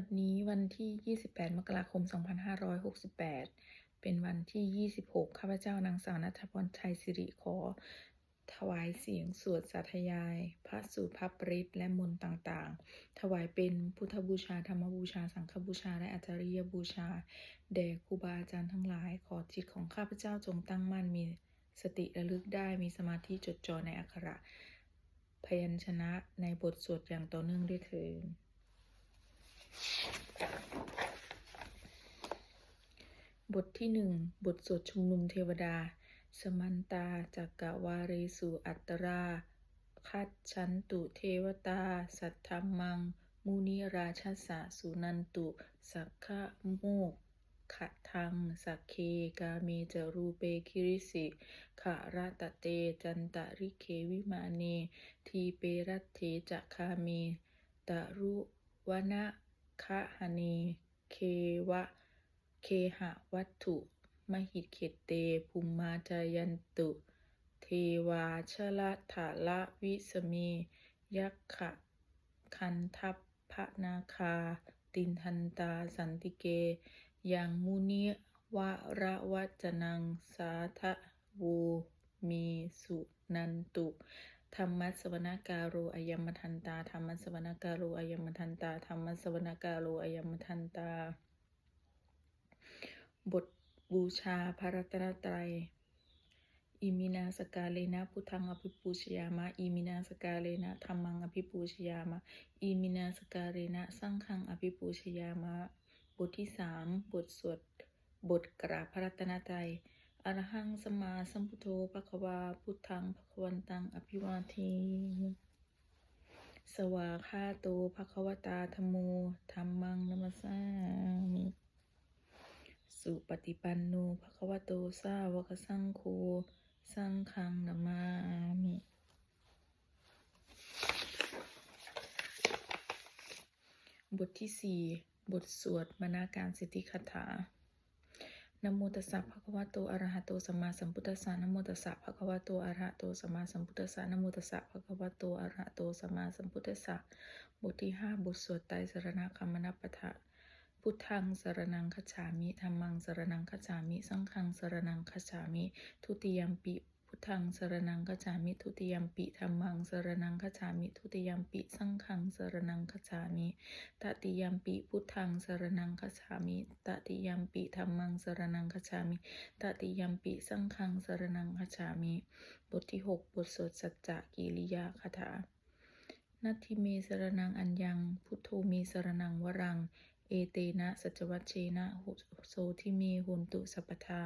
บัดนี้วันที่ 28 มกราคม 2568 เป็นวันที่ 26 ข้าพเจ้านางสาวนัทพรชัยสิริขอ ถวายเสียงสวดสาธยาย พระสูตรพระปริตและมนต์ต่างๆ ถวายเป็นพุทธบูชา ธรรมบูชา สังฆบูชา และอาจาริยบูชา แด่ครูบาอาจารย์ทั้งหลาย ขอจิตของข้าพเจ้าจงตั้งมั่น มีสติระลึกได้ มีสมาธิจดจ่อในอักขระ พยัญชนะในบทสวดอย่างต่อเนื่องด้วยเถิด บทที่หนึ่งบทสวดชุมนุมเทวดา สมันตาจักกะวาเรสุอัตตราคัดชันตุเทวตา สัทธมมัง มุนิราชสะสุนันตุ สักขะโมกขะทัง สักเคกาเมจรูเปคิริสิขะระตะเตจันตะริเควิมาเน ทีเปรัตเถจะคาเมตะรุวนะ คะหเนเควะ เคหะวัตถุ มหิตเขตเตภุมมาจายันตุ เทวาชละถาละวิสเมยักขะคันทัพพะนาคา ตินทันตาสันติเก ยังมุนิวะระวัจนังสาทะวูมีสุนันตุ ธรรมสวนาการโรอายมทันตาธรรมสวนาการโรอายมทันตาธรรมสวนาการโรอายมทันตา บทบูชาพระรัตนตรัย อิมินาสกาเลนะพุทธังอภิปูชยามะ อิมินาสกาเลนะธรรมังอภิปูชยามะ อิมินาสกาเลนะสังฆังอภิปูชยามะ บทที่สามบทสวด บทกราบพระรัตนตรัย อรหังสมาสัมพุทโธภควาพุทธังภควันตังอภิวาเทมิสวาคาโตภะควตาธมโมธรรมังนัมสสามิสุปฏิปันโนภะควโตสาวกสังโฆสังฆังนามามิบทที่สี่บทสวดมนาการสิทธิคาถา นโมตัสสะภะคะวะโตอะระหะโตสัมมาสัมพุทธัสสะนโมตัสสะภะคะวะโตอะระหะโตสัมมาสัมพุทธัสสะนโมตัสสะภะคะวะโตอะระหะโตสัมมาสัมพุทธัสสะบทที่ห้าบทสวดไตรสรณคมนัปปะทะพุทธังสรนังคัจฉามิธัมมังสรนังคัจฉามิ สังฆังสรนังคัจฉามิ ทุติยัมปิ ทธังสรนังคัจามิทุติยัมปิธัมมังสรนังคัจามิทุติยัมปิสังฆังสรนังคัจามิตติยัมปิพุทธังสรนังคัจามิตติยัมปิธัมมังสรนังคัจามิตติยัมปิสังฆังสรนังคัจามิ บทที่หกบทสวดสัจจะกิริยาคาถานัตถิเมสรนังอัญญัง พุทโธเมสรนังวรัง เอเตนะสัจวัชเชนะโสทิเมหุนตุสัพพทา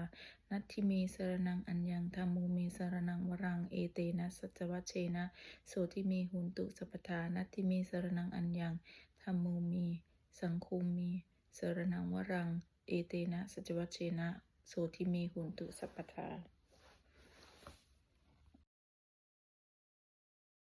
นัตถิเมสรนังอัญญังธรรมโมเมสรนังวรัง เอเตนะสัจวัชเชนะโสทิเมหุนตุสัพพทา นัตถิเมสรนังอัญญังธรรมโมเมสังโฆเมสรนังวรัง เอเตนะสัจวัชเชนะโสทิเมหุนตุสัพพทา